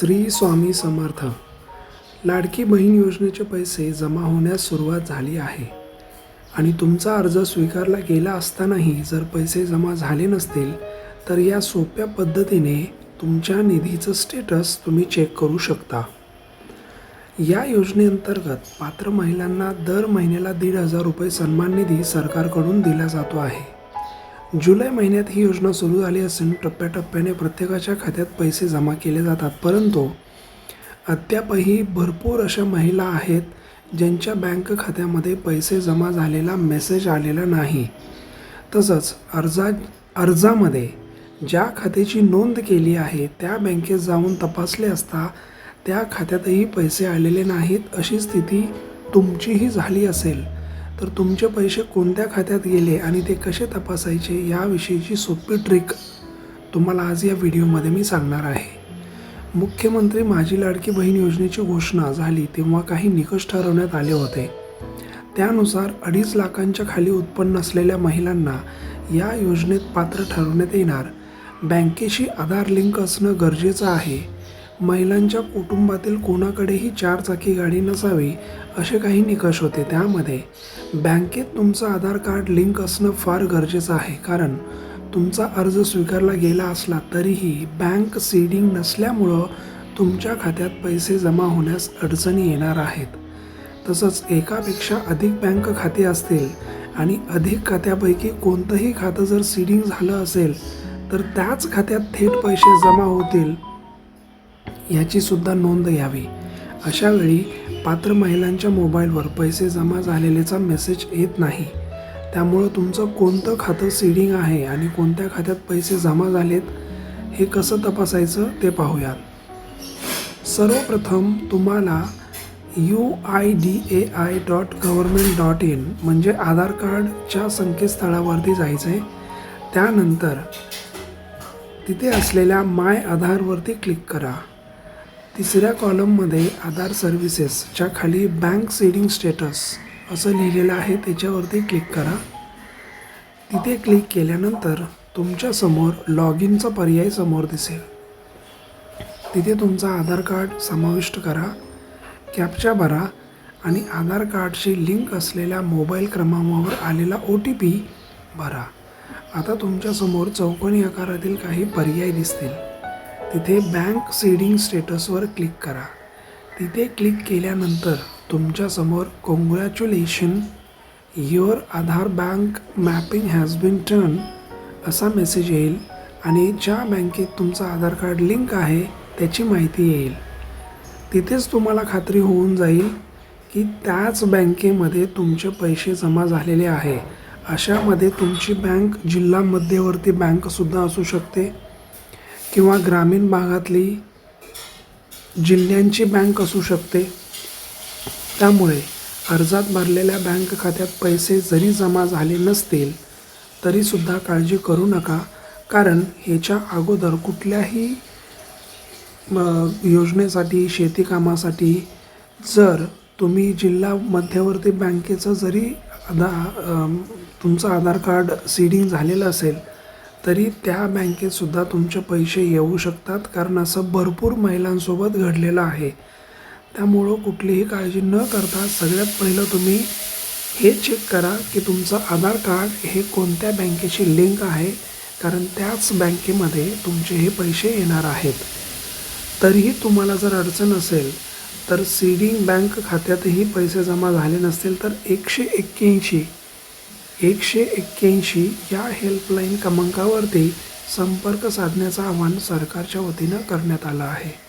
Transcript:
श्री स्वामी समर्थ. लाडकी बहीण योजनेचे पैसे जमा होण्यास सुरुवात झाली आहे. आणि तुमचा अर्ज स्वीकारला गेला असतानाही जर पैसे जमा झाले नसतील तर या सोप्या पद्धतीने तुमच्या निधीचं स्टेटस तुम्ही चेक करू शकता. या योजनेअंतर्गत पात्र महिलांना दर महिन्याला दीड हजार रुपये सन्मान निधी सरकारकडून दिला जातो आहे. जुलै महिन्यात ही योजना सुरू झाली असून टप्प्याटप्प्याने प्रत्येकाच्या खात्यात पैसे जमा केले जातात. परंतु अद्यापही भरपूर अशा महिला आहेत ज्यांच्या बँक खात्यामध्ये पैसे जमा झालेला मेसेज आलेला नाही. तसंच अर्जा अर्जामध्ये ज्या खात्याची नोंद केली आहे त्या बँकेत जाऊन तपासले असता त्या खात्यातही पैसे आलेले नाहीत अशी स्थिती तुमचीही झाली असेल. तर तुमचे पैसे कोणत्या खात्यात गेले आणि ते कसे तपासायचे याविषयीची सोपी ट्रिक तुम्हाला आज या व्हिडिओमध्ये मी सांगणार आहे. मुख्यमंत्री माझी लाडकी बहीण योजनेची घोषणा झाली तेव्हा काही निकष ठरवण्यात आले होते. त्यानुसार अडीच लाखांच्या खाली उत्पन्न असलेल्या महिलांना या योजनेत पात्र ठरवण्यात येणार. बँकेशी आधार लिंक असणं गरजेचं आहे. महिलांच्या कुटुंबातील कोणाकडेही चार चाकी गाडी नसावी असे काही निकष होते. त्यामध्ये बँकेत तुमचं आधार कार्ड लिंक असणं फार गरजेचं आहे. कारण तुमचा अर्ज स्वीकारला गेला असला तरीही बँक सीडिंग नसल्यामुळं तुमच्या खात्यात पैसे जमा होण्यास अडचणी येणार आहेत. तसंच एकापेक्षा अधिक बँक खाती असतील आणि अधिक खात्यापैकी कोणतंही खातं जर सीडिंग झालं असेल तर त्याच खात्यात थेट पैसे जमा होतील. याची सुद्धा नोंद घ्यावी. अशावेळी पात्र महिलांच्या मोबाईलवर पैसे जमा झालेलेचा मेसेज येत नाही. त्यामुळं तुमचं कोणतं खातं सीडिंग आहे आणि कोणत्या खात्यात पैसे जमा झालेत हे कसं तपासायचं ते पाहूयात. सर्वप्रथम तुम्हाला U I D A I dot government dot in म्हणजे आधार कार्डच्या संकेतस्थळावरती जायचं आहे त्यानंतर तिथे असलेल्या माय आधारवरती क्लिक करा. तिसऱ्या कॉलममध्ये आधार सर्व्हिसेसच्या खाली बँक सीडिंग स्टेटस असं लिहिलेलं आहे त्याच्यावरती क्लिक करा. तिथे क्लिक केल्यानंतर तुमच्यासमोर लॉग इनचा पर्याय समोर दिसेल. तिथे तुमचा आधार कार्ड समाविष्ट करा कॅपच्या भरा आणि आधार कार्डशी लिंक असलेल्या मोबाईल क्रमांकावर आलेला ओ टी पी भरा. आता तुमच्यासमोर चौकोनी आकारातील काही पर्याय दिसतील. तिथे बँक सीडिंग स्टेटसवर क्लिक करा. तिथे क्लिक केल्यानंतर तुमच्यासमोर congratulation your Aadhaar bank mapping has been turn असा मेसेज येईल आणि ज्या बँकेत तुमचं आधार कार्ड लिंक आहे त्याची माहिती येईल. तिथेच तुम्हाला खात्री होऊन जाईल की त्याच बँकेमध्ये तुमचे पैसे जमा झालेले आहे. अशामध्ये तुमची बँक जिल्हा मध्यवर्ती बँकसुद्धा असू शकते. किंवा ग्रामीण भागातली जिल्ह्यांची बँक असू शकते. त्यामुळे अर्जात भरलेल्या बँक खात्यात पैसे जरी जमा झाले नसतील तरीसुद्धा काळजी करू नका. कारण ह्याच्या अगोदर कुठल्याही म, योजनेसाठी शेती कामासाठी जर तुम्ही जिल्हा मध्यवर्ती बँकेचं जरी आधा तुमचं आधार कार्ड सीडिंग झालेलं असेल तरी त्या बँकेतसुद्धा तुमचे पैसे येऊ शकतात कारण असं भरपूर महिलांसोबत घडलेलं आहे. त्यामुळं कुठलीही काळजी न करता सगळ्यात पहिलं तुम्ही हे चेक करा की तुमचं आधार कार्ड हे कोणत्या बँकेशी लिंक आहे कारण त्याच बँकेमध्ये तुमचे हे पैसे येणार आहेत. तरीही तुम्हाला जर अडचण असेल तर सीडिंग बँक खात्यातही पैसे जमा झाले नसतील तर एकशे एक्क्याऐंशी एकशे एक्क्याऐंशी या हेल्पलाईन क्रमांकावरती संपर्क साधण्याचं आवाहन सरकारच्या वतीनं करण्यात आलं आहे.